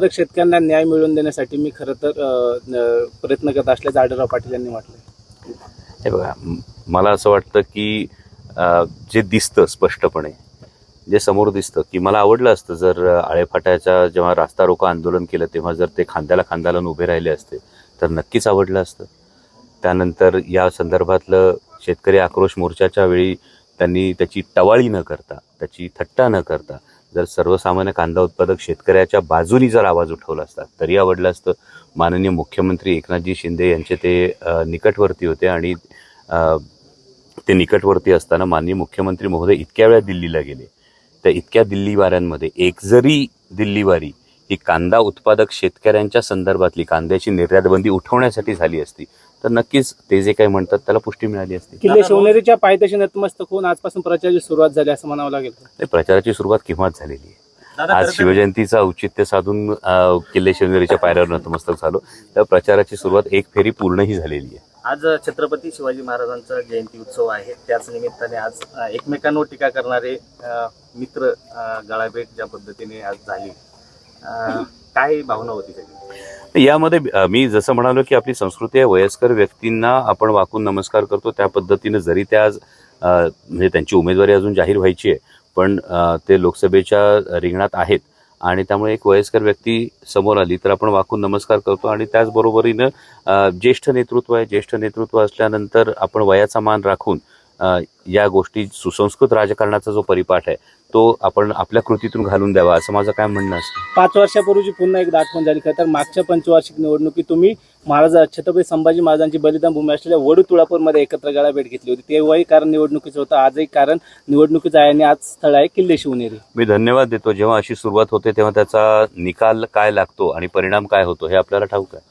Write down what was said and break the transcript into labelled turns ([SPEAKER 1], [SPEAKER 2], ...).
[SPEAKER 1] प्रत्येक शेतकऱ्यांना न्याय मिळवून देण्यासाठी मी खरं तर प्रयत्न करत असल्याचं आढळराव पाटील यांनी म्हटलं
[SPEAKER 2] हे बघा मला असं वाटतं की जे दिसतं स्पष्टपणे जे समोर दिसतं की मला आवडलं असतं जर आळेफाट्याचा जेव्हा रास्ता रोको आंदोलन केलं तेव्हा जर ते खांद्याला खांदा उभे राहिले असते तर नक्कीच आवडलं असतं. त्यानंतर या संदर्भातलं शेतकरी आक्रोश मोर्चाच्या वेळी त्यांनी त्याची टवाळी न करता त्याची थट्टा न करता जर सर्वसामान्य कांदा उत्पादक शेतकऱ्याच्या बाजूनी जर आवाज उठवला असता तरी आवडलं असतं. माननीय मुख्यमंत्री एकनाथजी शिंदे यांचे ते निकटवर्ती होते आणि ते निकटवर्ती असताना माननीय मुख्यमंत्री महोदय इतक्या वेळा दिल्लीला गेले. त्या इतक्या दिल्लीवाऱ्यांमध्ये एक जरी दिल्लीवारी ही कांदा उत्पादक शेतकऱ्यांच्या संदर्भातली कांद्याची निर्यातबंदी उठवण्यासाठी झाली असती तर नक्कीच ते जे काही म्हणतात त्याला पुष्टी मिळाली असती.
[SPEAKER 1] किल्ले शिवनेरीच्या पायथ्याशी नतमस्तक होऊन आजपासून प्रचाराची सुरुवात झाली असं म्हणावं लागेल.
[SPEAKER 2] ते प्रचाराची सुरुवात केव्हाच झालेली आहे. आज
[SPEAKER 3] तर-
[SPEAKER 2] शिवजयंतीचं औचित्य साधून किल्ले शिवनेरीच्या पायऱ्यावर नतमस्तक झालो. त्या प्रचाराची सुरुवात एक फेरी पूर्णही झालेली आहे.
[SPEAKER 3] आज छत्रपती शिवाजी महाराजांचा जयंती उत्सव आहे. त्याच निमित्ताने आज एकमेकांवर टीका करणारे मित्र गळाभेट ज्या पद्धतीने आज झाली. काय भावना होती सगळी
[SPEAKER 2] यामध्ये मी जसं म्हणालो की आपली संस्कृती आहे वयस्कर व्यक्तींना आपण वाकून नमस्कार करतो त्या पद्धतीनं जरी त्या आज म्हणजे त्यांची उमेदवारी अजून जाहीर व्हायची आहे पण ते लोकसभेच्या रिंगणात आहेत आणि त्यामुळे एक वयस्कर व्यक्ती समोर आली तर आपण वाकून नमस्कार करतो आणि त्याचबरोबरीनं ज्येष्ठ नेतृत्व आहे ज्येष्ठ नेतृत्व असल्यानंतर आपण वयाचा मान राखून या गोष्टी सुसंस्कृत राजकारणाचा जो परिपाठ आहे तो आपण आपल्या कृतीतून घालून द्यावा असं माझं काय म्हणणं असतं?
[SPEAKER 1] पाच वर्षापूर्वीची पुन्हा एकदा आठवण झाली. खरं तर मागच्या पंचवार्षिक निवडणुकीत तुम्ही महाराज छत्रपती संभाजी महाराजांची बलिदान भूमी असलेल्या वडू तुळापूरमध्ये एकत्र गाळा भेट घेतली होती. तेव्हाही कारण निवडणुकीचं होतं आजही कारण निवडणुकीचं आहे आणि आज स्थळ आहे किल्ले शिवनेरी
[SPEAKER 2] मी धन्यवाद देतो. जेव्हा अशी सुरुवात होते तेव्हा त्याचा निकाल काय लागतो आणि परिणाम काय होतो हे आपल्याला ठाऊक आहे.